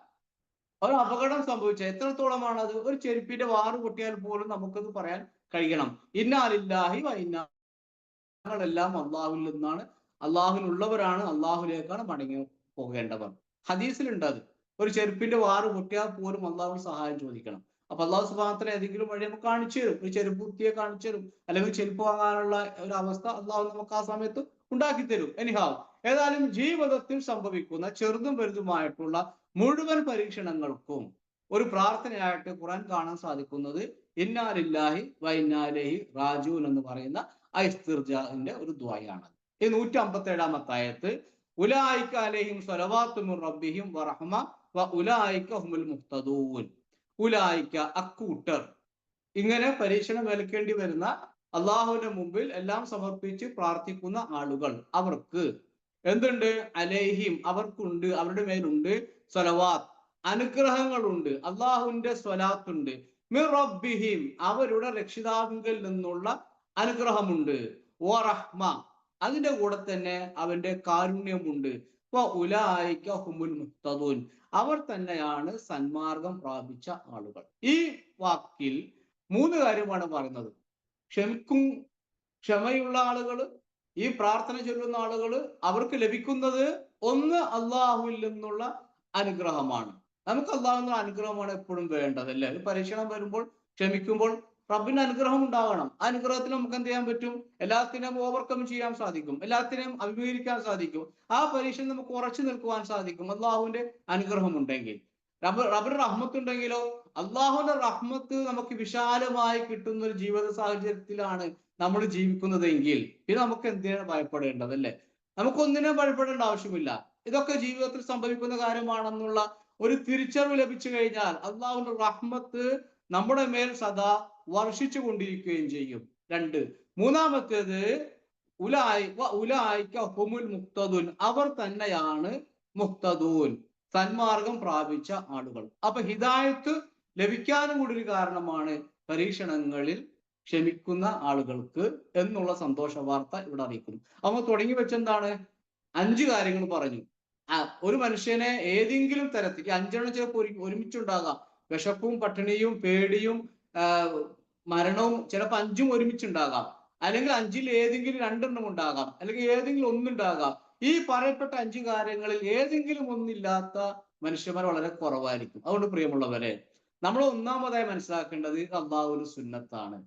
ഒരു അപകടം സംഭവിച്ച എത്രത്തോളമാണ് അത് ഒരു ചെരുപ്പിന്റെ വാറ് പൊട്ടിയാൽ പോലും നമുക്കത് പറയാൻ കഴിയണം. ഇന്നാലില്ലാഹി വൈനാ ഞങ്ങളെല്ലാം അള്ളാഹുവിൽ നിന്നാണ്. അള്ളാഹുലുള്ളവരാണ് അള്ളാഹുലേക്കാണ് മടങ്ങി പോകേണ്ടവർ. ഹദീസിലുണ്ട് അത്. ഒരു ചെരുപ്പിന്റെ വാറ് പൊട്ടിയാൽ പോലും അള്ളാഹുവിന് സഹായം ചോദിക്കണം. അപ്പൊ അള്ളാഹു തആല ഏതെങ്കിലും വഴി നമുക്ക് കാണിച്ചു തരും. ഒരു ചെരുപ്പ് കുത്തിയെ കാണിച്ചു തരും. അല്ലെങ്കിൽ ചെരുപ്പ് വാങ്ങാനുള്ള ഒരു അവസ്ഥ അള്ളാഹു നമുക്ക് ആ സമയത്ത് ഉണ്ടാക്കി തരും എനിഹാവ് ഏതായാലും ജീവിതത്തിൽ സംഭവിക്കുന്ന ചെറുതും വലുതുമായിട്ടുള്ള മുഴുവൻ പരീക്ഷണങ്ങൾക്കും ഒരു പ്രാർത്ഥനയായിട്ട് ഖുറാൻ കാണാൻ സാധിക്കുന്നത് ഇന്നാലില്ലാഹി വൈന്നാലേഹി റാജൂൻ എന്ന് പറയുന്ന ഐസ്തിർജാഹിന്റെ ഒരു ദ്വായാണ്. ഈ നൂറ്റി അമ്പത്തി ഏഴാമത്തെ ആയത്ത് ഉലായിക്ക റബ്ബിഹിം വറഹ്മ വ ഉലായിക്ക ഹുമുൽ മുഹ്തദൂൻ. ഉലായിക്ക അക്കൂട്ടർ ഇങ്ങനെ പരീക്ഷണം ഏൽക്കേണ്ടി വരുന്ന അള്ളാഹുവിന്റെ മുമ്പിൽ എല്ലാം സമർപ്പിച്ച് പ്രാർത്ഥിക്കുന്ന ആളുകൾ അവർക്ക് എന്തുണ്ട്? അലേഹിം അവർക്കുണ്ട് അവരുടെ മേലുണ്ട്. സ്വലവാത്ത് അനുഗ്രഹങ്ങളുണ്ട് അള്ളാഹുവിന്റെ സ്വലാത്തുണ്ട്. മിർ റബ്ബിഹിം അവരുടെ രക്ഷിതാവിങ്കിൽ നിന്നുള്ള അനുഗ്രഹമുണ്ട്. ഓ റഹ്മ അതിന്റെ കൂടെ തന്നെ അവന്റെ കാരുണ്യമുണ്ട്. അവർ തന്നെയാണ് സന്മാർഗം പ്രാപിച്ച ആളുകൾ. ഈ വാക്കിൽ മൂന്ന് കാര്യമാണ് പറയുന്നത്. ക്ഷമിക്കും ക്ഷമയുള്ള ആളുകൾ ഈ പ്രാർത്ഥന ചൊല്ലുന്ന ആളുകൾ അവർക്ക് ലഭിക്കുന്നത് ഒന്ന് അള്ളാഹുവിൽ നിന്നുള്ള അനുഗ്രഹമാണ്. നമുക്ക് അള്ളാഹുവിന്റെ അനുഗ്രഹമാണ് എപ്പോഴും വേണ്ടത് അല്ലേ? ഒരു പരീക്ഷണം വരുമ്പോൾ ക്ഷമിക്കുമ്പോൾ റബ്ബിന്റെ അനുഗ്രഹം ഉണ്ടാകണം. ആ അനുഗ്രഹത്തിൽ നമുക്ക് എന്ത് ചെയ്യാൻ പറ്റും? എല്ലാത്തിനെയും ഓവർകം ചെയ്യാൻ സാധിക്കും. എല്ലാത്തിനെയും അഭിമുഖീകരിക്കാൻ സാധിക്കും. ആ പരീക്ഷയിൽ നമുക്ക് ഉറച്ചു നിൽക്കുവാൻ സാധിക്കും. അള്ളാഹുവിന്റെ അനുഗ്രഹം ഉണ്ടെങ്കിൽ റബ്ബ് റബ്ബിന്റെ റഹ്മത്ത് ഉണ്ടെങ്കിലോ അള്ളാഹുവിന്റെ റഹ്മത്ത് നമുക്ക് വിശാലമായി കിട്ടുന്ന ഒരു ജീവിത സാഹചര്യത്തിലാണ് നമ്മൾ ജീവിക്കുന്നതെങ്കിൽ പിന്നെ നമുക്ക് എന്തിനാണ് ഭയപ്പെടേണ്ടത് അല്ലേ? നമുക്കൊന്നിനും ഭയപ്പെടേണ്ട ആവശ്യമില്ല. ഇതൊക്കെ ജീവിതത്തിൽ സംഭവിക്കുന്ന കാര്യമാണെന്നുള്ള ഒരു തിരിച്ചറിവ് ലഭിച്ചു കഴിഞ്ഞാൽ അള്ളാഹുവിന്റെ റഹ്മത്ത് നമ്മുടെ മേൽ സദാ വർഷിച്ചു കൊണ്ടിരിക്കുകയും ചെയ്യും. രണ്ട്. മൂന്നാമത്തേത് ഉലായി ഉലായിക്ക ഹുമുൽ മുക്തദുൻ. അവർ തന്നെയാണ് മുക്തദൂൻ. സന്മാർഗം പ്രാപിച്ച ആളുകൾ. അപ്പൊ ഹിദായത്ത് ലഭിക്കാനും കൂടി ഒരു കാരണമാണ് പരീക്ഷണങ്ങളിൽ ക്ഷമിക്കുന്ന ആളുകൾക്ക് എന്നുള്ള സന്തോഷ വാർത്ത ഇവിടെ അറിയിക്കുന്നു. അവ തുടങ്ങി വെച്ചെന്താണ്? അഞ്ച് കാര്യങ്ങൾ പറഞ്ഞു. ഒരു മനുഷ്യനെ ഏതെങ്കിലും തരത്തിൽ അഞ്ചെണ്ണം ചിലപ്പോൾ ഒരു ഒരുമിച്ചുണ്ടാകാം. വിശപ്പും പട്ടിണിയും പേടിയും മരണവും ചിലപ്പോൾ അഞ്ചും ഒരുമിച്ചുണ്ടാകാം. അല്ലെങ്കിൽ അഞ്ചിൽ ഏതെങ്കിലും രണ്ടെണ്ണം ഉണ്ടാകാം. അല്ലെങ്കിൽ ഏതെങ്കിലും ഒന്നുണ്ടാകാം. ഈ പറയപ്പെട്ട അഞ്ച് കാര്യങ്ങളിൽ ഏതെങ്കിലും ഒന്നില്ലാത്ത മനുഷ്യന്മാർ വളരെ കുറവായിരിക്കും. അതുകൊണ്ട് പ്രിയമുള്ളവരെ നമ്മൾ ഒന്നാമതായി മനസ്സിലാക്കേണ്ടത് അള്ളാഹു ഒരു സുന്നത്താണ്.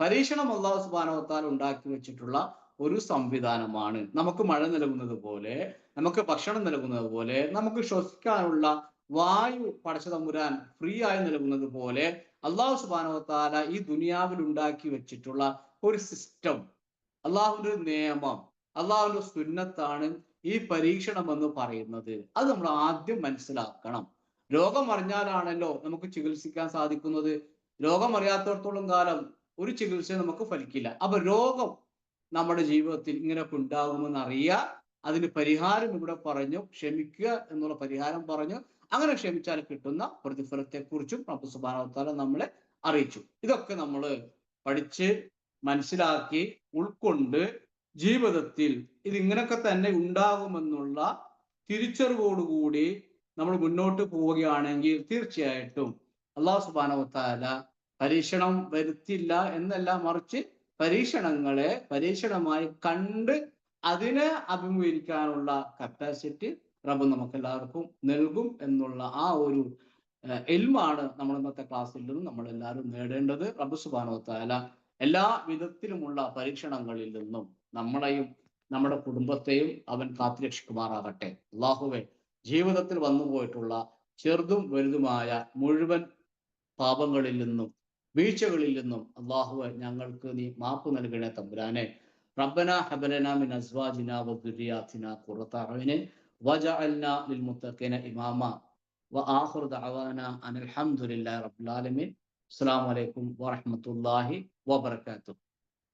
പരീക്ഷണം അള്ളാഹു സുബാനവത്താൽ ഉണ്ടാക്കി വെച്ചിട്ടുള്ള ഒരു സംവിധാനമാണ്. നമുക്ക് മഴ നൽകുന്നത് പോലെ നമുക്ക് ഭക്ഷണം നൽകുന്നത് പോലെ നമുക്ക് ശ്വസിക്കാനുള്ള വായു പടച്ച തമ്പുരാൻ ഫ്രീ ആയി നൽകുന്നത് പോലെ അള്ളാഹു സുബാനോത്താല ഈ ദുനിയാവിൽ ഉണ്ടാക്കി വെച്ചിട്ടുള്ള ഒരു സിസ്റ്റം അള്ളാഹുവിന്റെ നിയമം അള്ളാഹുവിന്റെ സുന്നത്താണ് ഈ പരീക്ഷണം എന്ന് പറയുന്നത്. അത് നമ്മൾ ആദ്യം മനസ്സിലാക്കണം. രോഗം അറിഞ്ഞാലാണല്ലോ നമുക്ക് ചികിത്സിക്കാൻ സാധിക്കുന്നത്. രോഗം അറിയാത്തടത്തോളം കാലം ഒരു ചികിത്സ നമുക്ക് ഫലിക്കില്ല. അപ്പൊ രോഗം നമ്മുടെ ജീവിതത്തിൽ ഇങ്ങനെയൊക്കെ ഉണ്ടാകുമെന്ന് അറിയുക. അതിന് പരിഹാരം ഇവിടെ പറഞ്ഞു. ക്ഷമിക്കുക എന്നുള്ള പരിഹാരം പറഞ്ഞു. അങ്ങനെ ക്ഷമിച്ചാൽ കിട്ടുന്ന പ്രതിഫലത്തെക്കുറിച്ചും പ്രഭു സുബാനവത്താല നമ്മളെ അറിയിച്ചു. ഇതൊക്കെ നമ്മൾ പഠിച്ച് മനസ്സിലാക്കി ഉൾക്കൊണ്ട് ജീവിതത്തിൽ ഇതിങ്ങനൊക്കെ തന്നെ ഉണ്ടാകുമെന്നുള്ള തിരിച്ചറിവോടുകൂടി നമ്മൾ മുന്നോട്ട് പോവുകയാണെങ്കിൽ തീർച്ചയായിട്ടും അള്ളാഹു സുബാനവത്താല പരീക്ഷണം വരുത്തില്ല എന്നല്ല മറിച്ച് പരീക്ഷണങ്ങളെ പരീക്ഷണമായി കണ്ട് അതിനെ അഭിമുഖീകരിക്കാനുള്ള കപ്പാസിറ്റി റബ്ബ് നമുക്ക് എല്ലാവർക്കും നൽകും എന്നുള്ള ആ ഒരു എൽമാണ് നമ്മൾ ഇന്നത്തെ ക്ലാസ്സിൽ നിന്നും നമ്മൾ എല്ലാവരും നേടേണ്ടത്. റബ്ബ് സുബാനവത്താല എല്ലാ വിധത്തിലുമുള്ള പരീക്ഷണങ്ങളിൽ നിന്നും നമ്മളെയും നമ്മുടെ കുടുംബത്തെയും അവൻ കാത്തുരക്ഷിക്കുമാറാകട്ടെ. അള്ളാഹുവെ ജീവിതത്തിൽ വന്നുപോയിട്ടുള്ള ചെറുതും വലുതുമായ മുഴുവൻ പാപങ്ങളിൽ നിന്നും വീഴ്ചകളിൽ നിന്നും അള്ളാഹു ഞങ്ങൾക്ക് നീ മാപ്പ് നൽകണേ തമ്പുരാനെ. റബ്ബന ഹബലന മിൻ അസ്വാജിന വദുരിയാതിന ഖുറത അഅ്യുനിൻ വജഅൽനാ ലിൽമുത്തഖീന ഇമാമ. വആഖിറു ദഅവാന അനിൽ ഹംദുലില്ലാഹി റബ്ബിൽ ആലമീൻ. അസ്സലാമു അലൈക്കും വറഹ്മത്തുള്ളാഹി വബറകാതുഹു.